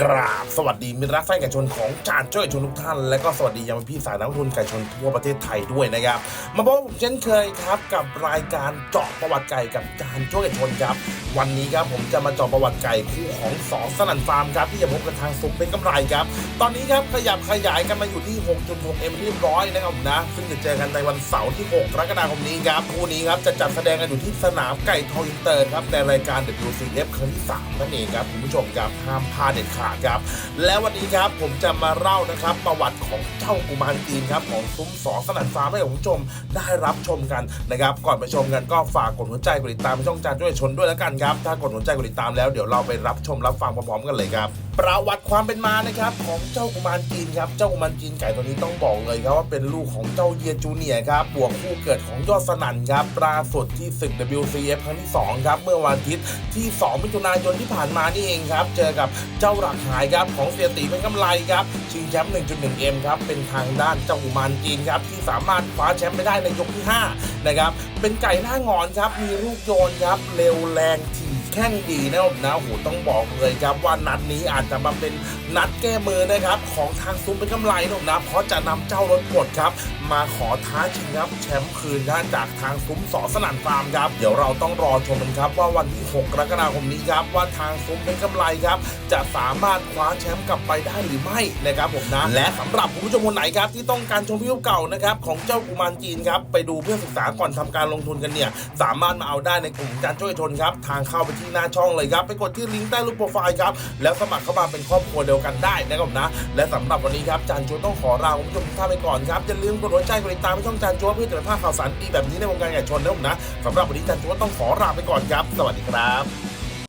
กราบสวัสดีมิตรรักแฟนไก่ชนของจานช่วยชนทุกท่าน และก็สวัสดียังพี่สายนักทุนไก่ชนทั่วประเทศไทยด้วยนะครับ มาพบผมเช่นเคยครับกับรายการเจาะประวัติไก่กับจานช่วยไก่ชนครับ วันนี้ครับผมจะมาเจาะประวัติไก่คู่ของสอสนันฟาร์มครับที่จะพบกับทางซุปเป็นกำไรครับ ตอนนี้ครับขยับขยายกันมาอยู่ที่ 6.6 m เรียบร้อยนะครับผมนะซึ่งจะเจอกันในวันเสาร์ที่ 6 กรกฎาคมนี้ครับคู่นี้ครับจะจัดแสดงกันอยู่ที่สนามไก่ทองอินเตอร์ครับในรายการ WCF ครั้งที่3นั่นเองครับคุณผู้ชมครับห้ามพลาดเด็ดขาดครับ และวันนี้ครับผมจะมาเล่านะครับ ประวัติของเจ้ากุมารจีนครับของซุ้มสอสนันฟาร์มให้ผู้ชมได้รับชมกันนะครับ ก่อนไปชมกันก็ฝากกดหัวใจกดติดตามช่องจานช่วยชนด้วยแล้วกันครับ ถ้ากดหัวใจกดติดตามแล้วเดี๋ยวเราไปรับชมรับฟังพร้อมๆกันเลยครับประวัติความเป็นมานะครับของเจ้ากุมารจีนครับเจ้ากุมารจีนไก่ตัวนี้ต้องบอกเลยครับว่าเป็นลูกของเจ้าเยียจูเนียครับบวกคู่เกิดของยอดสนั่นครับปราสุดที่ศึก WCF ครั้งที่2ครับเมื่อวันอาทิตย์ที่ 2 มิถุนายนที่ผ่านมานี่เองครับ เจอกับเจ้าหลักหายครับของเสียตีเป็นกำไรครับชิงแชมป์ 1.1M ครับเป็นทางด้านเจ้าอุมานจีนครับที่สามารถคว้าแชมป์ไปได้ในยกที่5นะครับเป็นไก่หน้างอนครับมีลูกโยนครับเร็วแรงถี่ แข้งดีนะครับนะโหต้องบอกเลยครับว่านัดนี้อาจจะมาเป็นนัดแก้มือนะครับของทางซุ้มเป็นกำไรนะครับนะเพราะจะนำเจ้ารถกดครับ มาขอท้าชิงครับแชมป์คืนนะจากทางซุ้มสอสนันฟาร์มครับเดี๋ยวเราต้องรอชมกันครับว่าวันที่ 6 กรกฎาคมนี้ครับว่าทางซุ้มเป็นกำไรครับ จะสามารถคว้าแชมป์กลับไปได้หรือไม่นะครับผมนะและสำหรับคุณผู้ชมคนไหนครับที่ต้องการชมวิวเก่านะครับของเจ้ากุมารจีนครับไปดูเพื่อศึกษาก่อนทำการลงทุนกันเนี่ยสามารถมาเอาได้ในกลุ่มการช่วยชนครับทางเข้าไปที่หน้าช่องเลยครับ ไปกดที่ลิงก์ใต้รูปโปรไฟล์ครับ แล้วสมัครเข้ามาเป็นครอบครัวเดียวกันได้นะครับผมนะ และสำหรับวันนี้ครับจานจูต้องขอลาคุณผู้ชมทุกท่านไปก่อนครับ อย่าลืมกดหัวใจกดติดตามช่องจานจูเพื่อติดตามข่าวสารดีแบบนี้ในวงการไก่ชนนะผมนะสำหรับวันนี้จานจูต้องขอลาไปก่อนครับ สวัสดีครับ